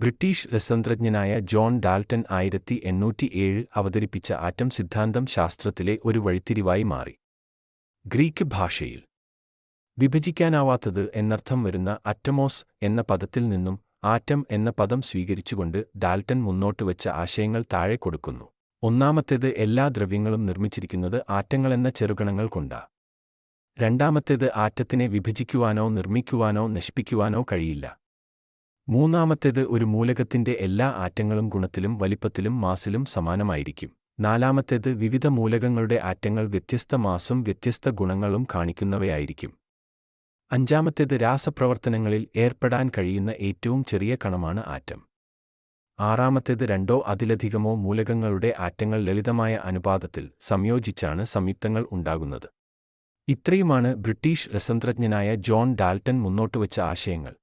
British രസതന്ത്രജ്ഞനായ John Dalton ആയിരത്തി എണ്ണൂറ്റി ഏഴ് അവതരിപ്പിച്ച ആറ്റം സിദ്ധാന്തം ശാസ്ത്രത്തിലെ ഒരു വഴിത്തിരിവായി മാറി. ഗ്രീക്ക് ഭാഷയിൽ വിഭജിക്കാനാവാത്തത് എന്നർത്ഥം വരുന്ന അറ്റമോസ് എന്ന പദത്തിൽ നിന്നും ആറ്റം എന്ന പദം സ്വീകരിച്ചുകൊണ്ട് ഡാൽട്ടൺ മുന്നോട്ട് വെച്ച ആശയങ്ങൾ താഴെ കൊടുക്കുന്നു. ഒന്നാമത്തേത് എല്ലാ ദ്രവ്യങ്ങളും നിർമ്മിച്ചിരിക്കുന്നത് ആറ്റങ്ങളെന്ന ചെറുകണങ്ങൾ കൊണ്ടാ. രണ്ടാമത്തേത് ആറ്റത്തിനെ വിഭജിക്കുവാനോ നിർമ്മിക്കുവാനോ നശിപ്പിക്കുവാനോ കഴിയില്ല. മൂന്നാമത്തേത് ഒരു മൂലകത്തിന്റെ എല്ലാ ആറ്റങ്ങളും ഗുണത്തിലും വലിപ്പത്തിലും മാസിലും സമാനമായിരിക്കും. നാലാമത്തേത് വിവിധ മൂലകങ്ങളുടെ ആറ്റങ്ങൾ വ്യത്യസ്ത മാസും വ്യത്യസ്ത ഗുണങ്ങളും കാണിക്കുന്നവയായിരിക്കും. അഞ്ചാമത്തേത് രാസപ്രവർത്തനങ്ങളിൽ ഏർപ്പെടാൻ കഴിയുന്ന ഏറ്റവും ചെറിയ കണമാണ് ആറ്റം. ആറാമത്തേത് രണ്ടോ അതിലധികമോ മൂലകങ്ങളുടെ ആറ്റങ്ങൾ ലളിതമായ അനുപാതത്തിൽ സംയോജിച്ചാണ് സംയുക്തങ്ങൾ ഉണ്ടാകുന്നത്. ഇത്രയുമാണ് ബ്രിട്ടീഷ് രസതന്ത്രജ്ഞനായ ജോൺ ഡാൽട്ടൺ മുന്നോട്ടുവച്ച ആശയങ്ങൾ.